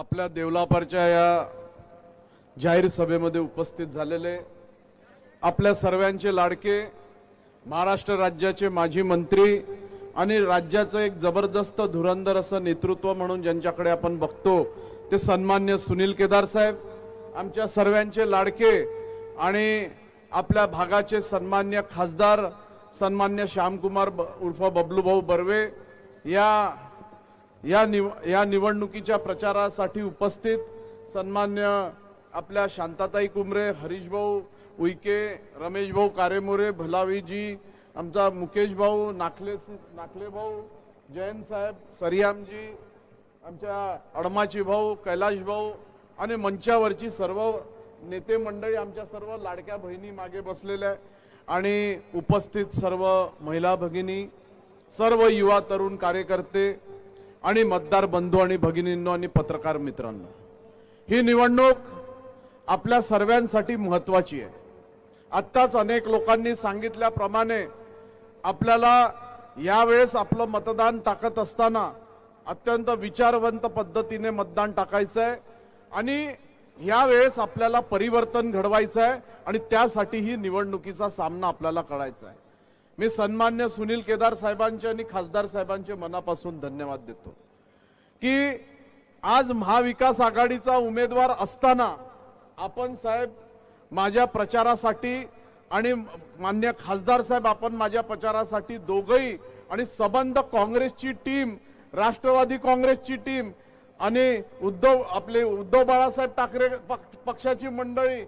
आपल्या देवलापारच्या या जाहीर सभेमध्ये उपस्थित झालेले आपल्या सर्वांचे लाडके महाराष्ट्र राज्याचे माजी मंत्री आणि राज्याचं एक जबरदस्त धुरंधर असं नेतृत्व म्हणून ज्यांच्याकडे आपण बघतो ते सन्मान्य सुनील केदार साहेब आमच्या सर्वांचे लाडके आणि आपल्या भागाचे सन्मान्य खासदार सन्मान्य श्यामकुमार ब- उर्फ बबलूभाऊ बर्वे या या निव या निवडणुकीच्या प्रचारासाठी उपस्थित सन्मान्य आपल्या शांताताई कुमरे हरीशभाऊ उईके रमेशभाऊ कारेमोरे भलावीजी आमचा मुकेश भाऊ नाखले नाखले भाऊ जयंत साहेब सरियामजी आमच्या अडमाची भाऊ कैलाश भाऊ आणि मंचावरची सर्व नेते मंडळी आमच्या सर्व लाडक्या बहिणी मागे बसलेल्या आहे आणि उपस्थित सर्व महिला भगिनी सर्व युवा तरुण कार्यकर्ते आणि मतदार बंधू आणि भगिनींनो आणि पत्रकार मित्रांनो ही निवडणूक आपल्या सर्वांसाठी महत्वाची आहे. आत्ताच अनेक लोकांनी सांगितल्याप्रमाणे आपल्याला यावेळेस आपलं मतदान टाकत असताना अत्यंत विचारवंत पद्धतीने मतदान टाकायचं आहे आणि यावेळेस आपल्याला परिवर्तन घडवायचं आहे आणि त्यासाठी ही निवडणुकीचा सामना आपल्याला करायचा आहे मी सन्मान्य सुनील केदार साहेबांचे आणि खासदार साहेबांचे मनापासून धन्यवाद देतो. की आज महाविकास आघाडीचा उमेदवार असताना आपण साहेब माझ्या प्रचारासाठी आणि मान्य खासदार साहेब आपण माझ्या प्रचारासाठी दोघही आणि सबंध काँग्रेसची टीम राष्ट्रवादी काँग्रेसची टीम आणि उद्धव आपले उद्धव बाळासाहेब ठाकरे पक्षाची मंडळी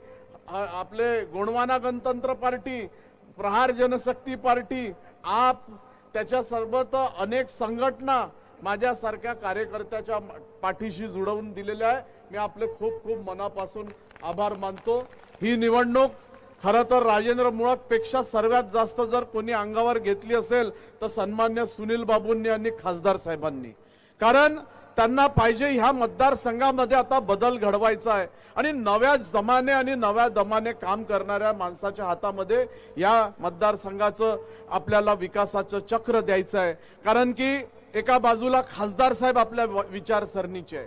आपले गोंडवाना गणतंत्र पार्टी प्रहार जनशक्ती पार्टी आप त्याच्या अनेक संघटना माझ्यासारख्या कार्यकर्त्याच्या पाठीशी जुळवून दिलेल्या आहे. मी आपले खूप खूप मनापासून आभार मानतो. ही निवडणूक खरं तर राजेंद्र मुळकपेक्षा सर्वात जास्त जर कोणी अंगावर घेतली असेल तर सन्मान्य सुनील बाबूंनी आणि खासदार साहेबांनी. कारण त्यांना पाहिजे ह्या मतदारसंघामध्ये आता बदल घडवायचा आहे. आणि नव्या जमाने आणि नव्या दमाने काम करणाऱ्या माणसाच्या हातामध्ये या मतदारसंघाचं आपल्याला विकासाचं चक्र द्यायचं आहे. कारण की एका बाजूला खासदार साहेब आपल्या विचारसरणीचे आहे.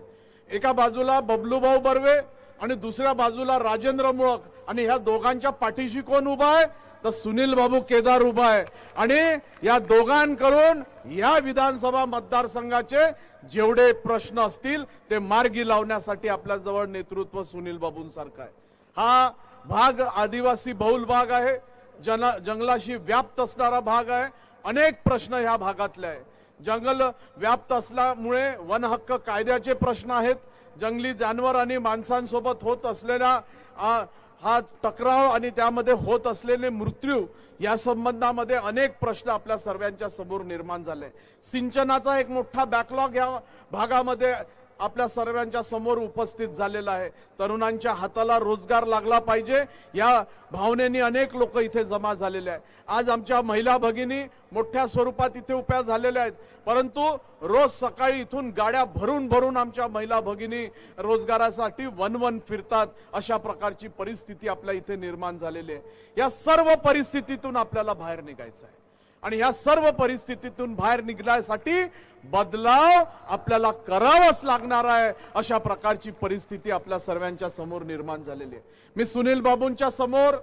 एका बाजूला बबलूभाऊ बर्वे आणि दुसऱ्या बाजूला राजेंद्र मुळक. आणि ह्या दोघांच्या पाठीशी कोण उभा आहे? तर सुनील बाबू केदार उभा आहे. आणि या दोघांकडून या विधानसभा मतदारसंघाचे जेवढे प्रश्न असतील ते मार्गी लावण्यासाठी आपल्या जवळ नेतृत्व सुनील बाबूंसारखं आहे. हा भाग आदिवासी बहुल भाग आहे. जन जंगलाशी व्याप्त असणारा भाग आहे. अनेक प्रश्न ह्या भागातले आहे. जंगल व्याप्त असल्यामुळे वन हक्क कायद्याचे प्रश्न आहेत. जंगली जानवर आणि माणसांसोबत होत असलेला हा टकराव आणि त्यामध्ये होत असलेले मृत्यू या संबंधामध्ये अनेक प्रश्न आपल्या सर्वांच्या समोर निर्माण झाले. सिंचनाचा एक मोठा बॅकलॉग या भागामध्ये आपल्या सर्वांच्या समोर उपस्थित झालेला आहे. तरुणांच्या हाताला रोजगार लागला पाहिजे. या भावनेने अनेक लोक इथे जमा झालेले आहेत. आज आमच्या महिला भगिनी मोठ्या स्वरूपात इथे उभ्या झालेल्या आहेत. परंतु रोज सकाळी इथून गाड्या भरून भरून आमच्या महिला भगिनी रोजगारासाठी वन वन फिरतात. अशा प्रकारची परिस्थिती आपल्या इथे निर्माण झालेली आहे. या सर्व परिस्थितीतून आपल्याला बाहेर निघायचं आहे. आणि या सर्व परिस्थितीतून बाहेर निघण्यासाठी बदलाव आपल्याला करावाच लागणार आहे अशा प्रकारची परिस्थिती आपल्या सर्वांच्या समोर निर्माण झालेली आहे. मी सुनील बाबूंच्या समोर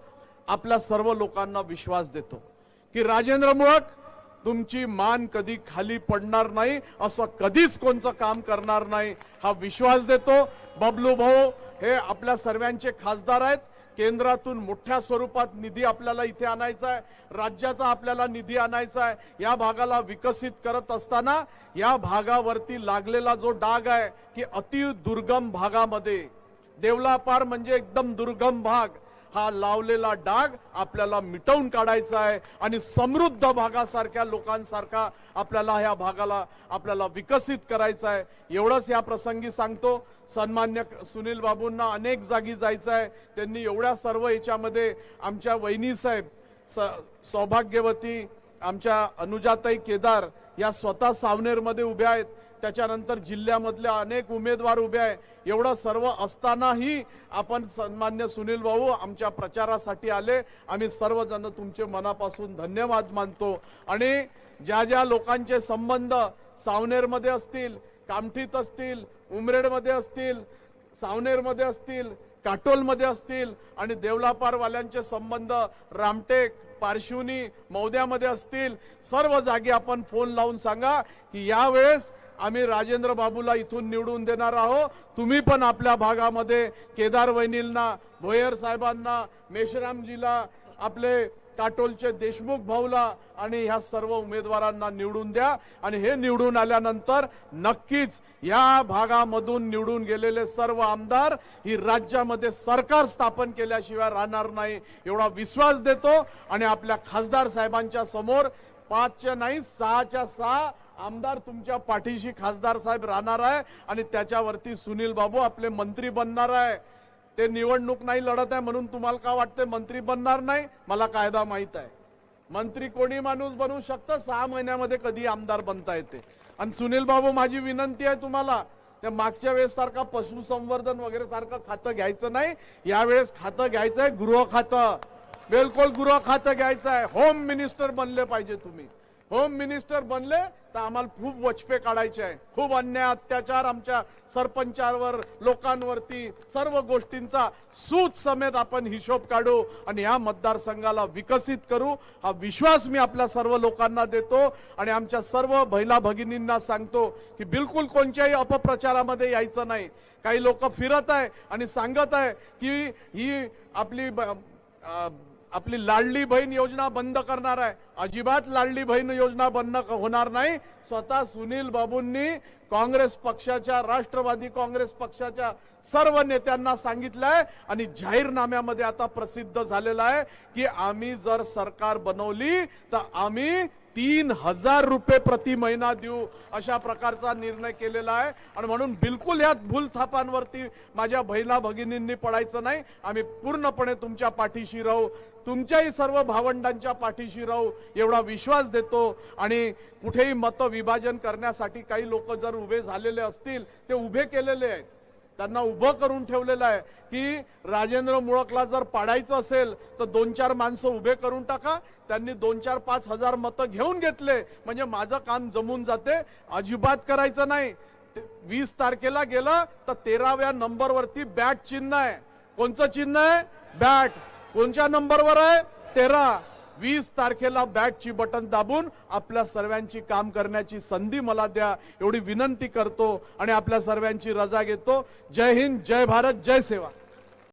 आपल्या सर्व लोकांना विश्वास देतो की राजेंद्र मुळक तुमची मान कधी खाली पडणार नाही असं कधीच कोणचं काम करणार नाही हा विश्वास देतो. बबलू भाऊ हे आपल्या सर्वांचे खासदार आहेत. केंद्रातून मोठ्या स्वरूपात निधी आपल्याला इथे आणायचा आहे राज्याचा आपल्याला निधी आणायचा आहे या भागाला विकसित करत असताना या भागावरती लागलेला जो डाग आहे की अति दुर्गम भागामध्ये. देवलापार म्हणजे एकदम दुर्गम भाग. हा लावलेला डाग आपल्याला मिटवून काढायचा आहे आणि समृद्ध भागासारख्या लोकांसारखा आपल्याला ह्या भागाला आपल्याला विकसित करायचं आहे. एवढंच या प्रसंगी सांगतो. सन्मान्य सुनील बाबूंना अनेक जागी जायचं आहे. त्यांनी एवढ्या सर्व याच्यामध्ये आमच्या वहिनी साहेब स- सौभाग्यवती आमच्या अनुजाताई केदार या स्वतः सावनेरमध्ये उभ्या आहेत. त्याच्यानंतर जिल्ह्यामधले अनेक उमेदवार उभे आहे. एवढं सर्व असतानाही आपण सन्मान्य सुनील भाऊ आमच्या प्रचारासाठी आले. आम्ही सर्वजण तुमचे मनापासून धन्यवाद मानतो. आणि ज्या ज्या लोकांचे संबंध सावनेरमध्ये असतील कामठीत असतील उमरेडमध्ये असतील सावनेरमध्ये असतील काटोलमध्ये असतील आणि देवलापारवाल्यांचे संबंध रामटेक पारशिवनी मौद्यामध्ये असतील सर्व जागी आपण फोन लावून सांगा की यावेळेस आम्ही राजेंद्र बाबूला इथून निवडून देणार आहोत. तुम्ही पण आपल्या भागामध्ये केदार वैनीलना भोयर साहेबांना मेश्रामजीला आपले काटोलचे देशमुख भाऊला आणि ह्या सर्व उमेदवारांना निवडून द्या. आणि हे निवडून आल्यानंतर नक्कीच या भागामधून निवडून गेलेले सर्व आमदार ही राज्यामध्ये सरकार स्थापन केल्याशिवाय राहणार नाही एवढा विश्वास देतो. आणि आपल्या खासदार साहेबांच्या समोर पाचच्या नाही सहाच्या सहा आमदार तुमच्या पाठीशी खासदार साहेब राहणार आहे आणि त्याच्यावरती सुनील बाबू आपले मंत्री बनणार आहे. ते निवडणूक नाही लढत आहे म्हणून तुम्हाला का वाटते मंत्री बनणार नाही? मला कायदा माहीत आहे. मंत्री कोणी माणूस बनवू शकतं? सहा महिन्यामध्ये कधी आमदार बनता येते. आणि सुनील बाबू माझी विनंती आहे तुम्हाला त्या मागच्या वेळेस सारखा पशुसंवर्धन वगैरे सारखं खातं घ्यायचं नाही. यावेळेस खातं घ्यायचंय गृह खातं. बिलकुल गृह खातं घ्यायचं आहे होम मिनिस्टर बनले पाहिजे तुम्ही. होम मिनिस्टर बनले तर आम्हाला खूप वचपे काढायचे आहे. खूप अन्याय अत्याचार आमच्या सरपंचावर लोकांवरती सर्व गोष्टींचा सूत समेत आपण हिशोब काढू आणि या मतदारसंघाला विकसित करू. हा विश्वास मी आपल्या सर्व लोकांना देतो आणि आमच्या सर्व महिला भगिनींना सांगतो की बिलकुल कोणत्याही अपप्रचारामध्ये यायचं नाही. काही लोक फिरत आहे आणि सांगत आहे की ही आपली आपली लाडली बहीण योजना बंद करणार आहे. अजिबात लाडली बहीण योजना बंद होणार नाही. स्वतः सुनील बाबूंनी काँग्रेस पक्षाच्या राष्ट्रवादी काँग्रेस पक्षाच्या सर्व नेत्यांना सांगितलंय आणि जाहीरनाम्यामध्ये आता प्रसिद्ध झालेलं आहे की आम्ही जर सरकार बनवली तर आम्ही तीन हजार रुपये प्रति महिना देऊ अशा प्रकारचा निर्णय केलेला आहे. आणि म्हणून बिलकुल या भूलथापांवरती माझ्या बहिणा भगिनींनी पडायचं नाही. आम्ही पूर्णपणे तुमच्या पाठीशी राहू. तुमच्याही सर्व भावंडांच्या पाठीशी राहू एवढा विश्वास देतो. आणि कुठेही मतविभाजन करण्यासाठी काही लोक जर उभे झालेले असतील ते उभे केलेले आहेत. त्यांना उभं करून ठेवलेलं आहे की राजेंद्र मुळकला जर पाडायचं असेल तर दोन चार माणसं उभे करून टाका. त्यांनी दोन चार पाच हजार मतं घेऊन घेतले. म्हणजे माझं काम जमून जाते. अजिबात करायचं नाही. वीस तारखेला गेलं तर तेराव्या नंबरवरती बॅट चिन्ह आहे. कोणचं चिन्ह आहे? बॅट. कोणच्या नंबरवर आहे? तेरा. वीस तारखेला बॅटची बटन दाबून आपल्या सर्वांची काम करण्याची संधी मला द्या एवढी विनंती करतो आणि आपल्या सर्वांची रजा घेतो. जय हिंद जय भारत जय सेवा.